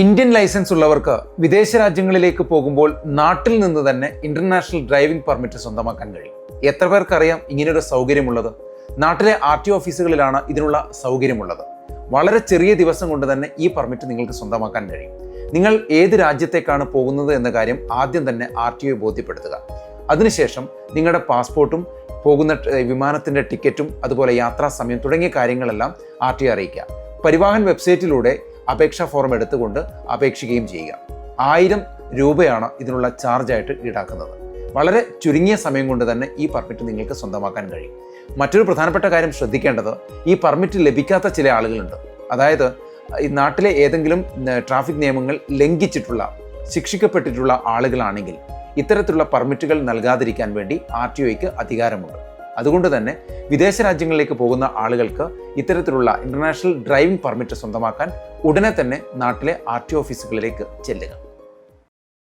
Indian licence ഉള്ളവർക്ക് വിദേശ രാജ്യങ്ങളിലേക്ക് പോകുമ്പോൾ നാട്ടിൽ നിന്ന് തന്നെ ഇന്റർനാഷണൽ ഡ്രൈവിംഗ് പെർമിറ്റ് സ്വന്തമാക്കാൻ കഴിയും. എത്ര പേർക്കറിയാം ഇങ്ങനെയൊരു സൗകര്യമുള്ളത്? നാട്ടിലെ ആർ ടി ഓഫീസുകളിലാണ് ഇതിനുള്ള സൗകര്യമുള്ളത്. വളരെ ചെറിയ ദിവസം കൊണ്ട് തന്നെ ഈ പെർമിറ്റ് നിങ്ങൾക്ക് സ്വന്തമാക്കാൻ കഴിയും. നിങ്ങൾ ഏത് രാജ്യത്തേക്കാണ് പോകുന്നത് എന്ന കാര്യം ആദ്യം തന്നെ ആർ ടി ഒ ബോധ്യപ്പെടുത്തുക. അതിനുശേഷം നിങ്ങളുടെ പാസ്പോർട്ടും പോകുന്ന വിമാനത്തിന്റെ ടിക്കറ്റും അതുപോലെ യാത്രാ സമയം തുടങ്ങിയ കാര്യങ്ങളെല്ലാം ആർ ടി അറിയിക്കുക. പരിവാഹൻ വെബ്സൈറ്റിലൂടെ അപേക്ഷാ ഫോം എടുത്തുകൊണ്ട് അപേക്ഷിക്കുകയും ചെയ്യുക. ആയിരം രൂപയാണ് ഇതിനുള്ള ചാർജായിട്ട് ഈടാക്കുന്നത്. വളരെ ചുരുങ്ങിയ സമയം കൊണ്ട് തന്നെ ഈ പെർമിറ്റ് നിങ്ങൾക്ക് സ്വന്തമാക്കാൻ കഴിയും. മറ്റൊരു പ്രധാനപ്പെട്ട കാര്യം ശ്രദ്ധിക്കേണ്ടത് ഈ പെർമിറ്റ് ലഭിക്കാത്ത ചില ആളുകളുണ്ട്. അതായത് ഈ നാട്ടിലെ ഏതെങ്കിലും ട്രാഫിക് നിയമങ്ങൾ ലംഘിച്ചിട്ടുള്ള ശിക്ഷിക്കപ്പെട്ടിട്ടുള്ള ആളുകളാണെങ്കിൽ ഇത്തരത്തിലുള്ള പെർമിറ്റുകൾ നൽകാതിരിക്കാൻ വേണ്ടി ആർ ടി ഒയ്ക്ക് അധികാരമുണ്ട്. അതുകൊണ്ട് തന്നെ വിദേശ രാജ്യങ്ങളിലേക്ക് പോകുന്ന ആളുകൾക്ക് ഇത്തരത്തിലുള്ള ഇന്റർനാഷണൽ ഡ്രൈവിംഗ് പെർമിറ്റ് സ്വന്തമാക്കാൻ ഉടനെ തന്നെ നാട്ടിലെ ആർ ടി ഓഫീസുകളിലേക്ക് ചെല്ലുക.